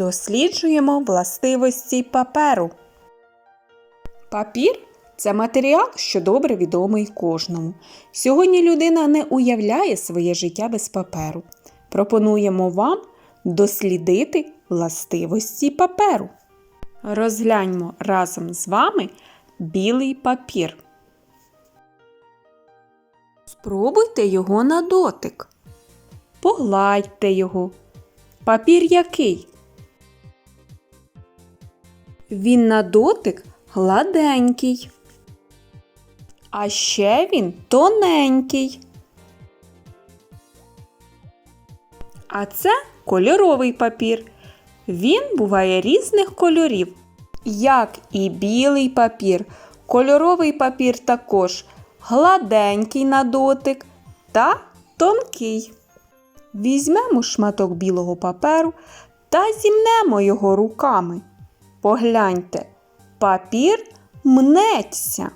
Досліджуємо властивості паперу. Папір це матеріал, що добре відомий кожному. Сьогодні людина не уявляє своє життя без паперу. Пропонуємо вам дослідити властивості паперу. Розгляньмо разом з вами білий папір. Спробуйте його на дотик. Погладьте його. Папір який? Він на дотик гладенький. А ще він тоненький. А це кольоровий папір. Він буває різних кольорів, як і білий папір. Кольоровий папір також гладенький на дотик та тонкий. Візьмемо шматок білого паперу та зімнемо його руками. Погляньте, папір мнеться.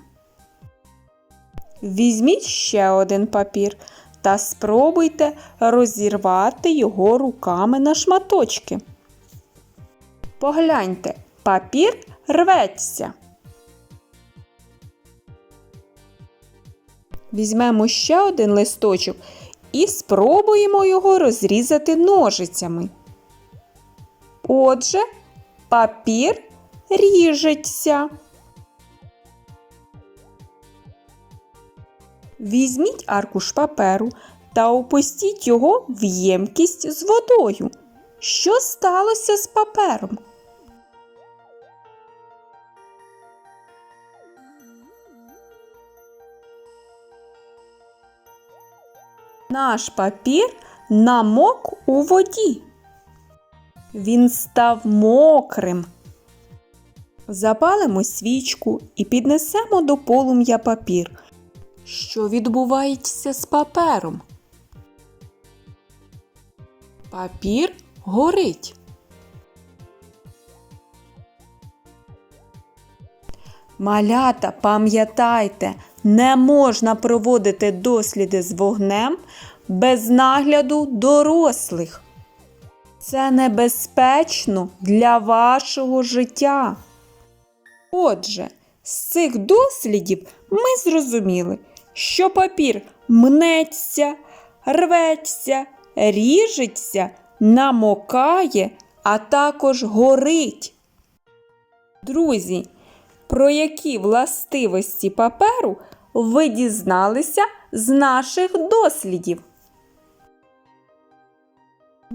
Візьміть ще один папір та спробуйте розірвати його руками на шматочки. Погляньте, папір рветься. Візьмемо ще один листочок і спробуємо його розрізати ножицями. Отже, папір ріжеться. Візьміть аркуш паперу та опустіть його в ємкість з водою. Що сталося з папером? Наш папір намок у воді. Він став мокрим. Запалимо свічку і піднесемо до полум'я папір. Що відбувається з папером? Папір горить. Малята, пам'ятайте, не можна проводити досліди з вогнем без нагляду дорослих. Це небезпечно для вашого життя. Отже, з цих дослідів ми зрозуміли, що папір мнеться, рветься, ріжеться, намокає, а також горить. Друзі, про які властивості паперу ви дізналися з наших дослідів?